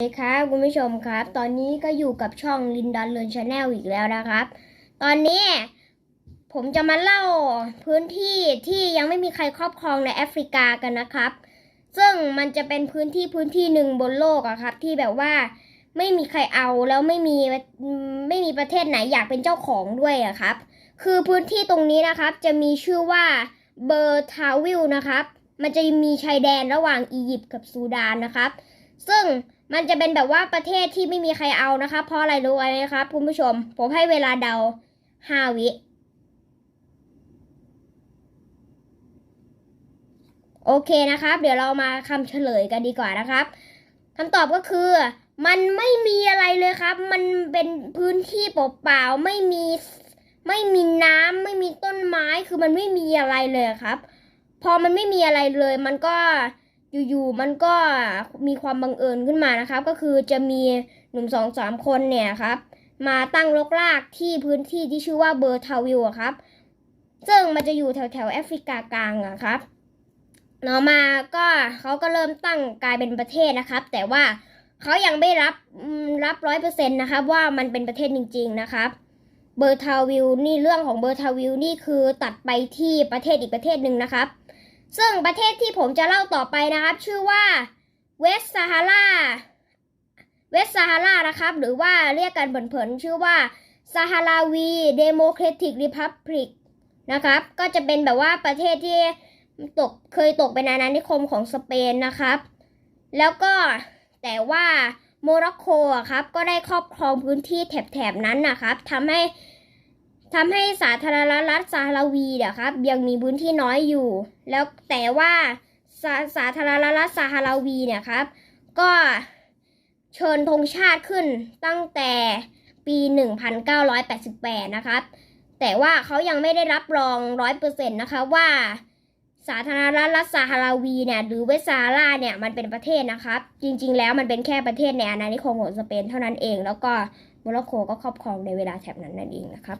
สวัสดีครับคุณผู้ชมครับ ตอนนี้ก็อยู่กับช่องลินดอนเลินชาแนลอีกแล้วนะครับ ตอนนี้ผมจะมาเล่าพื้นที่ที่ยังไม่มีใครครอบครองในแอฟริกากันนะครับ ซึ่งมันจะเป็นพื้นที่พื้นที่หนึ่งบนโลกอะครับ ที่แบบว่าไม่มีใครเอาแล้วไม่มีไม่มีประเทศไหนอยากเป็นเจ้าของด้วยอะครับ คือพื้นที่ตรงนี้นะครับ จะมีชื่อว่าเบอร์ทาวิลนะครับ มันจะมีชายแดนระหว่างอียิปต์กับซูดานนะครับ ซึ่ง มันจะเป็นแบบว่าประเทศที่ไม่มีใครเอานะคะเพราะอะไรรู้ไหมครับคุณผู้ชม ผมให้เวลาเดาห้าวิโอเคนะครับ เดี๋ยวเรามาคำเฉลยกันดีกว่านะครับคำตอบก็คือ มันไม่มีอะไรเลยครับ มันเป็นพื้นที่เปล่าๆไม่มีไม่มีน้ำไม่มีต้นไม้คือมันไม่มีอะไรเลยครับ พอมันไม่มีอะไรเลย มันก็ อยู่ๆมันก็มีความบังเอิญขึ้นมานะครับ ก็คือจะมีหนุ่มสองสามคนเนี่ยครับ มาตั้งรกรากที่พื้นที่ที่ชื่อว่าเบอร์ทาวิลครับ ซึ่งมันจะอยู่แถวแถวๆแอฟริกากลางอะครับต่อมาก็เขาก็เริ่มตั้งกลายเป็นประเทศนะครับ แต่ว่าเขายังไม่รับรับร้อยเปอร์เซ็นต์นะครับว่ามันเป็นประเทศจริง ๆนะครับเบอร์ทาวิลนี่เรื่องของเบอร์ทาวิลนี่คือตัดไปที่ประเทศอีกประเทศหนึ่งนะครับ ซึ่งประเทศที่ผมจะเล่าต่อไปนะครับ ชื่อว่าเวสซาฮาราเวสซาฮารานะครับ หรือว่าเรียกกันเผินๆชื่อว่าซาฮาราวีเดโมแครติกริพับลิกนะครับ ก็จะเป็นแบบว่าประเทศที่ตกเคยตกเป็นอาณานิคมของสเปนนะครับ แล้วก็แต่ว่าโมร็อกโกครับก็ได้ครอบครองพื้นที่แถบๆนั้นนะครับทำให้ ทำให้สาธารณรัฐซาฮาราวีเนี่ยครับยังมีพื้นที่น้อยอยู่ แล้วแต่ว่าสาสาธารณรัฐซาฮาราวีเนี่ยครับ ก็เชิญธงชาติขึ้นตั้งแต่ปี 1988 นะครับ แต่ว่าเขายังไม่ได้รับรอง 100%นะคะว่าสาธารณรัฐซาฮาราวีเนี่ยหรือเวสซาฮาราเนี่ยมันเป็นประเทศนะครับ จริงๆ แล้วมันเป็นแค่ประเทศในอาณานิคมของสเปนเท่านั้นเอง แล้วก็โมร็อกโกก็ครอบครองในเวลาแถบนั้นนั่นเองนะครับ